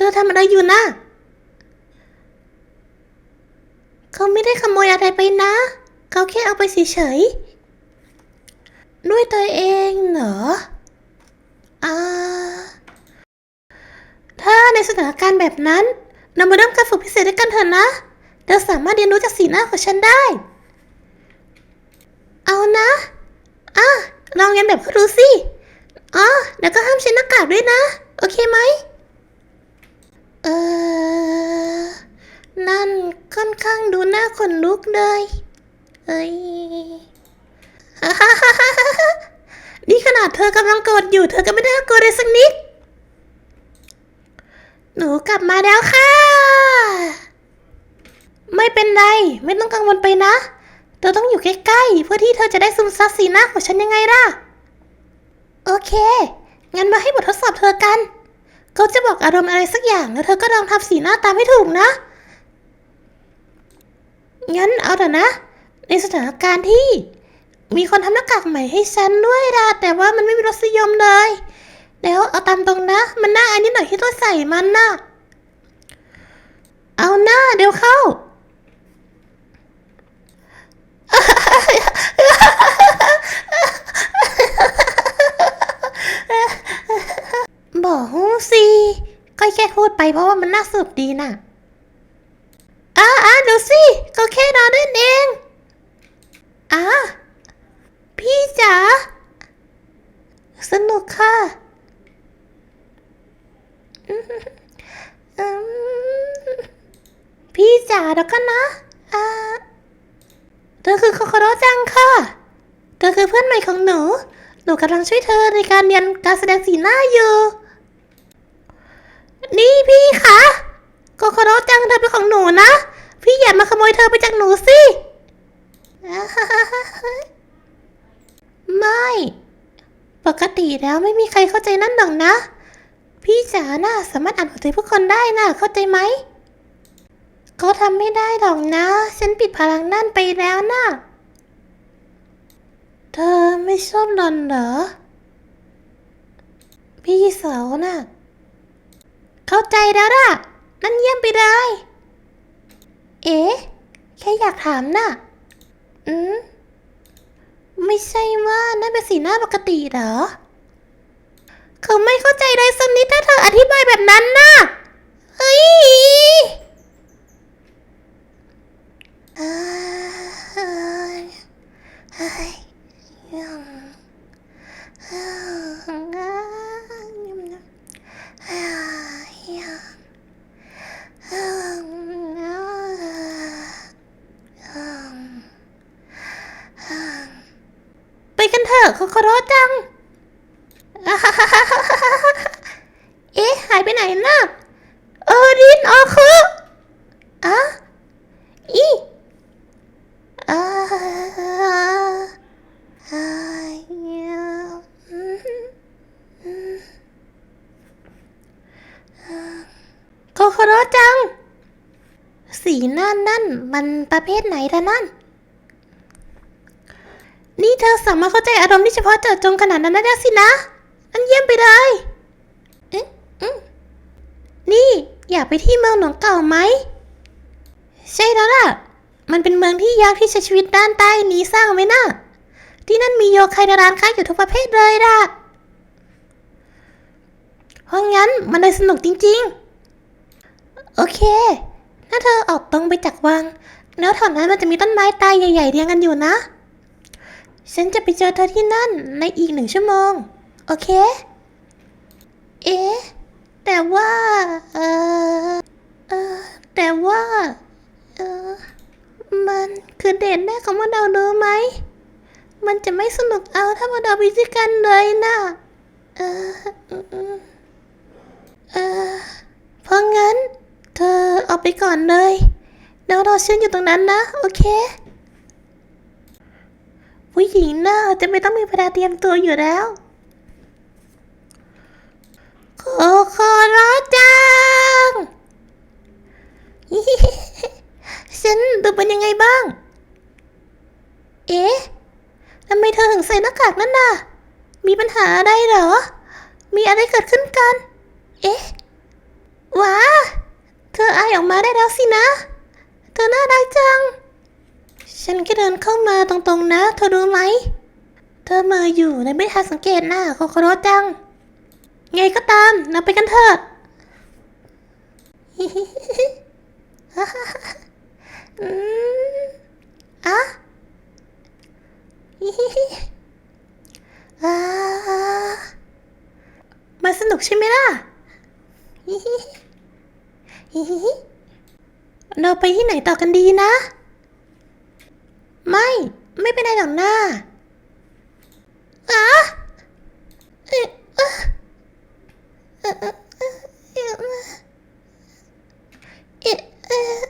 ธอทำอะไรอยู่นะ เขาไม่ได้ขโมยอะไรไปนะ เขาแค่เอาไปเฉยๆ ด้วยตัวเองเหรออ่าถ้าในสถานการณ์แบบนั้น เรามาเริ่มการฝึกพิเศษด้วยกันเถอะนะ เธอสามารถเรียนรู้จากสีหน้าของฉันได้ เอานะ อะลองเรียนแบบเขาดูสิ อ๋อ แล้วก็ห้ามใช้หน้ากากด้วยนะ โอเคไหม เออ นั่นค่อนข้างดูหน้าขนลุกเลย เอ้ย นี่ขนาดเธอกำลังโกรธอยู่ เธอก็ไม่ได้น่ากลัวเลยสักนิด หนูกลับมาแล้วค่ะ ไม่เป็นไร ไม่ต้องกังวลไปนะ เธอต้องอยู่ใกล้ๆ เพื่อที่เธอจะได้ซึมซับสีหน้าของฉันยังไงล่ะ โอเค งั้นมาให้บททดสอบเธอกัน เขาจะบอกอารมณ์อะไรสักอย่างแล้วเธอก็ลองทำสีหน้าตามให้ถูกนะ งั้นเอาเถอะนะ ในสถานการณ์ที่ มีคนทำหน้ากากใหม่ให้ฉันด้วยละแต่ว่ามันไม่มีรสนิยมเลย แล้วเอาตามตรงนะ มันน่าอายนิดหน่อยที่ต้องใส่มันน่ะเอาหน้าเดี๋ยวเข้า หูสิก็แค่พูดไปเพราะว่ามันน่าสนุกดีน่ะอ่าอ่าดูสิก็แค่นอนเล่นเองอ่าพี่จ๋าสนุกค่ะพี่จ๋าเดี๋ยวกันนะอ่าเธอคือโคโคโรจังค่ะ เธอคือเพื่อนใหม่ของหนู หนูกำลังช่วยเธอในการเรียนการแสดงสีหน้าอยู่ นี่พี่คะโคโคโรจังเธอเป็นของหนูนะ พี่อย่ามาขโมยเธอไปจากหนูสิ ไม่ ปกติแล้วไม่มีใครเข้าใจนั่นหรอกนะ พี่จ๋าน่ะสามารถอ่านหัวใจผู้คนได้น่ะ เข้าใจไหม ก็ทำไม่ได้หรอกนะ ฉันปิดพลังนั่นไปแล้วน่ะ เธอไม่ชอบนอนเหรอ พี่สาวน่ะ เข้าใจแล้วล่ะ นั่นเยี่ยมไปเลย เอ๊ะแค่อยากถามน่ะ อืม ไม่ใช่ว่านั่นเป็นสีหน้าปกติเหรอ เขาไม่เข้าใจเลยสักนิดถ้าเธออธิบายแบบนั้นน่ะ เฮ้ยเอ้ยเฮ้ยยังเอ้ยยังเอ้ยยังเอ้ย ไปกันเถอะ โคโคโรจัง เอ๊ะ หายไปไหนน่ะเออรินออคืออะอีอ่าอาอืมอืมอ่าโคโคโรจัง สีนั่นนั่นมันประเภทไหนล่ะนั่น นี่เธอสามารถเข้าใจอารมณ์ที่เฉพาะเจาะจงขนาดนั้นได้สินะ อันเยี่ยมไปเลยเอ๊ะอืมนี่ อยากไปที่เมืองหลวงเก่าไหม ใช่แล้วล่ะ มันเป็นเมืองที่ยากที่ใช้ชีวิตด้านใต้นี้สร้างไว้น่ะที่นั่นมีโยคายในร้านค้าอยู่ทุกประเภทเลยล่ะ เพราะงั้นมันเลยสนุกจริง ๆ โอเค ถ้าเธอออกตรงไปจากวัง แล้วแถวนั้นมันจะมีต้นไม้ตายใหญ่ ๆ เรียงกันอยู่นะ ฉันจะไปเจอเธอที่นั่นในอีกหนึ่งชั่วโมง โอเค เอ๊ะ แต่ว่า เออเออแต่ว่า เออมันคือเดทแรกของพวกเรารู้ไหม มันจะไม่สนุกเอาถ้าพวกเราไปด้วยกันเลยนะเอออืมอืมเออเพราะงั้น เธอออกไปก่อนเลยแล้วรอฉันอยู่ตรงนั้นนะ โอเค ผู้หญิงน่าจะไม่ต้องมีเวลาเตรียมตัวอยู่แล้วโคโคโรจัง ฉันดูเป็นยังไงบ้าง เอ๊ะทำไมเธอถึงใส่หน้ากากนั่นน่ะ มีปัญหาอะไรเหรอ มีอะไรเกิดขึ้นกัน เอ๊ะว้า เธอไอออกมาได้แล้วสินะ เธอน่ารักจัง ฉันแค่เดินเข้ามาตรงๆนะ เธอรู้ไหม เธอเมืออยู่ในไม่ทันสังเกตหน้าโคโคโรพจัง ไงก็ตามเราไปกันเถอะอะมาสนุกใช่ไหมล่ะ เราไปที่ไหนต่อกันดีนะ ไม่ ไม่เป็นไรหรอกหน้าอะเออ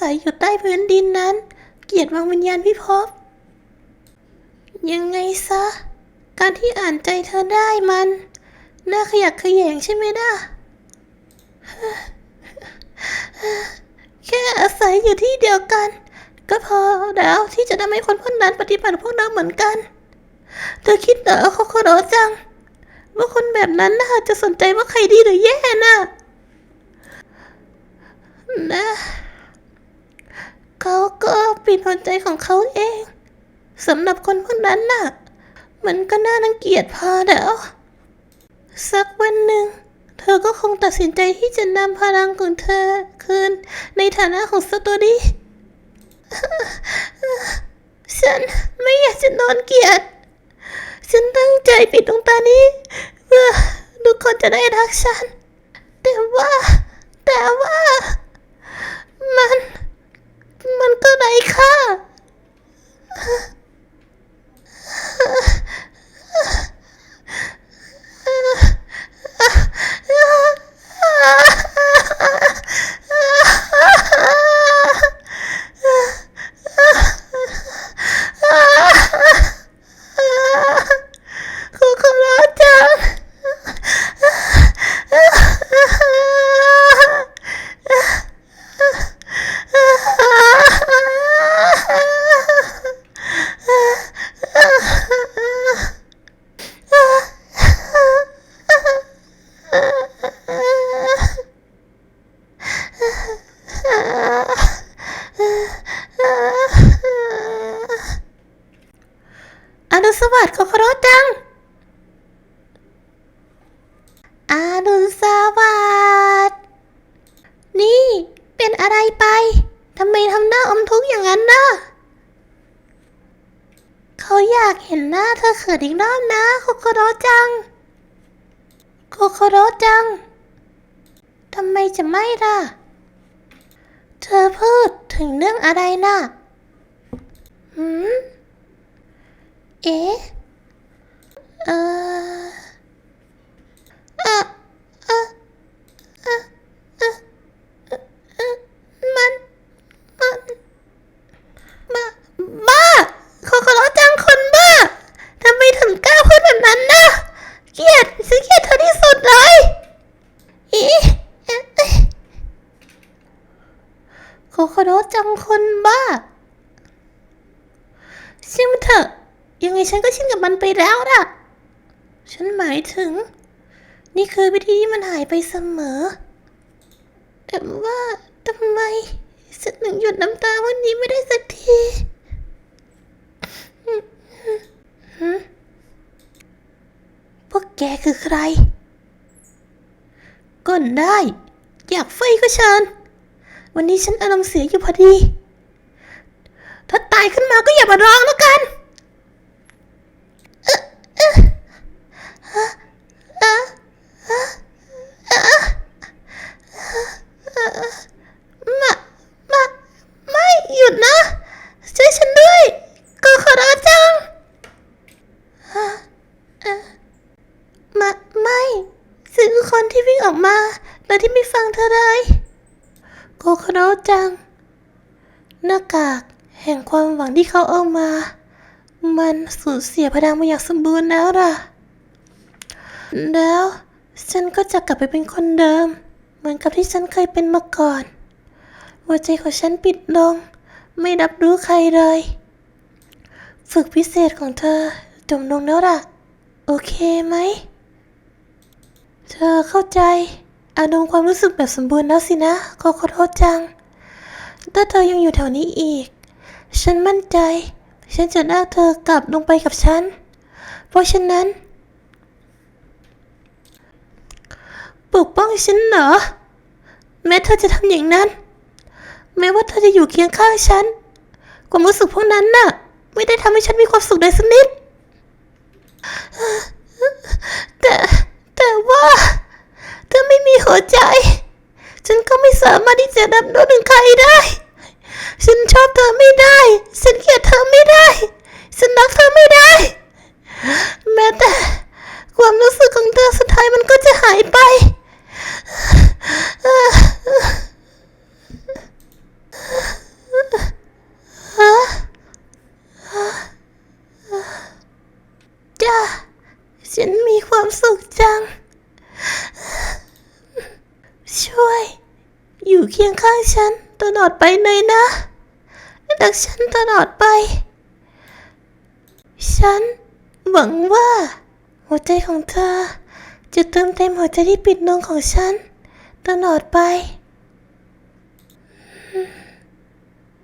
ศัยอยู่ใต้พื้นดินนั้น เกียดวางวิญญาณพิภพ ยังไงซะ การที่อ่านใจเธอได้มัน น่าขยักขยงใช่ไหมล่ะแค่อาศัยอยู่ที่เดียวกัน ก็พอแล้วที่จะทำให้คนพวกนั้นปฏิบัติพวกเราเหมือนกัน เธอคิดเหรอโคโคโรจัง ว่าคนแบบนั้นน่าจะสนใจว่าใครดีหรือแย่น่ะนะ เขาก็ปิดหัวใจของเขาเองสำหรับคนพวกนั้นน่ะ มันก็น่ารังเกียจพอแล้วสักวันหนึ่ง เธอก็คงตัดสินใจที่จะนำพลังของเธอคืนในฐานะของสตอรี่ฉันไม่อยากจะนอนเกียด ฉันตั้งใจปิดดวงตานี้ เพื่อทุกคนจะได้รักฉัน แต่ว่า แต่ว่า มัน ตัไหนค่ะ อนุสวัสดิ์ขอขอร้องจังอารุณสวัสดิ์นี่เป็นอะไรไปทำไมทำหน้าอมทุกข์อย่างนั้นนะเขาอยากเห็นหน้าเธอเขินอีกรอบนะโคโคโรจังโคโคโรจังทำไมจะไม่ล่ะ เธอพูดถึงเรื่องอะไรน่ะ หืม เอ๊ะเออเออเอ่อเอ่อเอ่อเอ่อมัน มัน บ้า บ้าโคโคโรจังคนบ้า ทำไมถึงกล้าพูดแบบนั้นนะเกลียดฉันเกลียดเธอที่สุดเลยอีเอ๊เอ๊ะโคโคโรจังคนบ้าช่างมันเถอะ ยังไง ฉันก็ชินกับมันไปแล้วล่ะฉันหมายถึง นี่คือวิธีที่มันหายไปเสมอ แต่ว่าทำไมฉันถึงหยุดน้ำตาวันนี้ไม่ได้สักทีพวกแกคือใครก่นได้ อยากไฟก็เชิญ วันนี้ฉันอารมณ์เสียอยู่พอดี ถ้าตายขึ้นมาก็อย่ามาร้องแล้วกัน มา มา ไม่ หยุดนะ ช่วยฉันด้วยก็ขอร้องจังฮะเอ่อมา ไม่ฉันคือคนที่วิ่ง ออกมาโดยที่ไม่ฟังเธอเลยโกโคโรจัง หน้ากากแห่งความหวังที่เขาเอามา มันสูญเสียพลังมาอย่างสมบูรณ์แล้วล่ะ แล้วฉันก็จะกลับไปเป็นคนเดิม เหมือนกับที่ฉันเคยเป็นมาก่อนหัวใจของฉันปิดลง ไม่รับรู้ใครเลย ฝึกพิเศษของเธอจบลงแล้วล่ะ โอเคไหม เธอเข้าใจ อารมณ์ความรู้สึกแบบสมบูรณ์แล้วสินะขอขอโทษจัง ถ้าเธอยังอยู่แถวนี้อีก ฉันมั่นใจ ฉันจะลากเธอกลับลงไปกับฉัน เพราะฉะนั้น ปกป้องฉันเหรอ แม้เธอจะทำอย่างนั้น แม้ว่าเธอจะอยู่เคียงข้างฉัน ความรู้สึกพวกนั้นน่ะ ไม่ได้ทำให้ฉันมีความสุขเลยสักนิดแต่ แต่ว่าเธอไม่มีหัวใจ ฉันก็ไม่สามารถที่จะดับรู้ถึงใครได้ ฉันชอบเธอไม่ได้ ฉันเกลียดเธอไม่ได้ ฉันรักเธอไม่ได้ แม้แต่ ความรู้สึกของเธอสุดท้ายมันก็จะหายไป จ้า ฉันมีความสุขจัง ช่วย อยู่เคียงข้างฉันตลอดไปเลยนะรักฉันตลอดไป ฉันหวังว่า หัวใจของเธอ จะเติมเต็มหัวใจที่ปิดลงของฉัน ตลอดไป